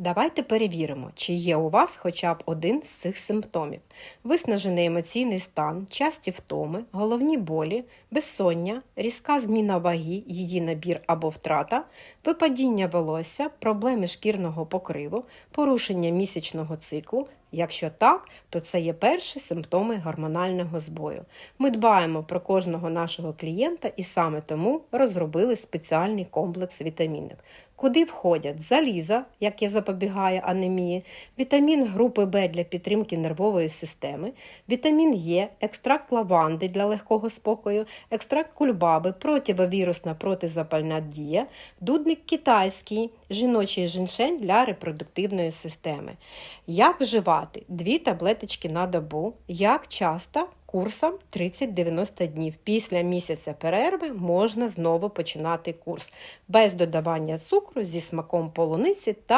Давайте перевіримо, чи є у вас хоча б один з цих симптомів: виснажений емоційний стан, часті втоми, головні болі, безсоння, різка зміна ваги, її набір або втрата, випадіння волосся, проблеми шкірного покриву, порушення місячного циклу. Якщо так, то це є перші симптоми гормонального збою. Ми дбаємо про кожного нашого клієнта і саме тому розробили спеціальний комплекс вітамінів, куди входять заліза, яке запобігає анемії, вітамін групи В для підтримки нервової системи, вітамін Е, екстракт лаванди для легкого спокою, екстракт кульбаби, противовірусна протизапальна дія, дудник китайський, жіночий женшень для репродуктивної системи. Як вживати? Дві таблеточки на добу. Як часто? Курсом 30-90 днів. Після місяця перерви можна знову починати курс без додавання цукру зі смаком полуниці та